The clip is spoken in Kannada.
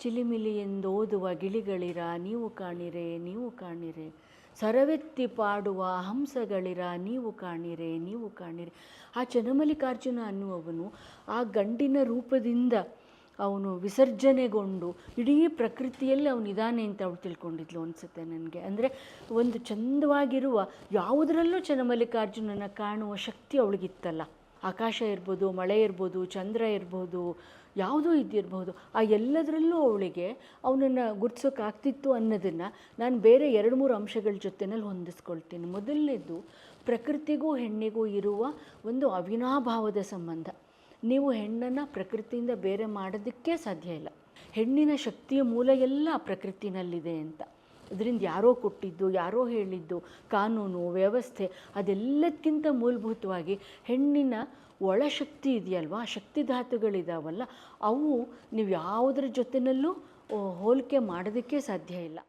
ಚಿಲಿಮಿಲಿ ಎಂದೋದುವ ಗಿಳಿಗಳಿರ, ನೀವು ಕಾಣಿರೆ ನೀವು ಕಾಣಿರೆ. ಸರವೆತ್ತಿ ಪಾಡುವ ಹಂಸಗಳಿರ, ನೀವು ಕಾಣಿರೆ ನೀವು ಕಾಣಿರೆ. ಆ ಚನ್ನಮಲ್ಲಿಕಾರ್ಜುನ ಅನ್ನುವವನು ಆ ಗಂಡಿನ ರೂಪದಿಂದ ಅವನು ವಿಸರ್ಜನೆಗೊಂಡು ಇಡೀ ಪ್ರಕೃತಿಯಲ್ಲಿ ಅವನಿದ್ದಾನೆ ಅಂತ ಅವಳು ತಿಳ್ಕೊಂಡಿದ್ಲು ಅನಿಸುತ್ತೆ ನನಗೆ. ಅಂದರೆ ಒಂದು ಚಂದವಾಗಿರುವ ಯಾವುದರಲ್ಲೂ ಚನ್ನಮಲ್ಲಿಕಾರ್ಜುನನ ಕಾಣುವ ಶಕ್ತಿ ಅವಳಿಗಿತ್ತಲ್ಲ. ಆಕಾಶ ಇರ್ಬೋದು, ಮಳೆ ಇರ್ಬೋದು, ಚಂದ್ರ ಇರ್ಬೋದು, ಯಾವುದೂ ಇದ್ದಿರಬಹುದು ಆ ಎಲ್ಲದರಲ್ಲೂ ಅವಳಿಗೆ ಅವನನ್ನು ಗುರ್ತಿಸೋಕ್ಕಾಗ್ತಿತ್ತು ಅನ್ನೋದನ್ನು ನಾನು ಬೇರೆ ಎರಡು ಮೂರು ಅಂಶಗಳ ಜೊತೆನಲ್ಲಿ ಹೊಂದಿಸ್ಕೊಳ್ತೀನಿ. ಮೊದಲನೇದು, ಪ್ರಕೃತಿಗೂ ಹೆಣ್ಣಿಗೂ ಇರುವ ಒಂದು ಅವಿನಾಭಾವದ ಸಂಬಂಧ. ನೀವು ಹೆಣ್ಣನ್ನು ಪ್ರಕೃತಿಯಿಂದ ಬೇರೆ ಮಾಡೋದಕ್ಕೆ ಸಾಧ್ಯ ಇಲ್ಲ. ಹೆಣ್ಣಿನ ಶಕ್ತಿಯ ಮೂಲ ಎಲ್ಲ ಪ್ರಕೃತಿನಲ್ಲಿದೆ ಅಂತ. ಇದರಿಂದ ಯಾರೋ ಕೊಟ್ಟಿದ್ದು, ಯಾರೋ ಹೇಳಿದ್ದು, ಕಾನೂನು, ವ್ಯವಸ್ಥೆ ಅದೆಲ್ಲದಕ್ಕಿಂತ ಮೂಲಭೂತವಾಗಿ ಹೆಣ್ಣಿನ ಒಳಶಕ್ತಿ ಇದೆಯಲ್ವಾ? ಶಕ್ತಿಧಾತುಗಳಿದಾವಲ್ಲ ಅವು ನೀವು ಯಾವುದರ ಜೊತೆನಲ್ಲೂ ಹೋಲಿಕೆ ಮಾಡೋದಕ್ಕೆ ಸಾಧ್ಯ ಇಲ್ಲ.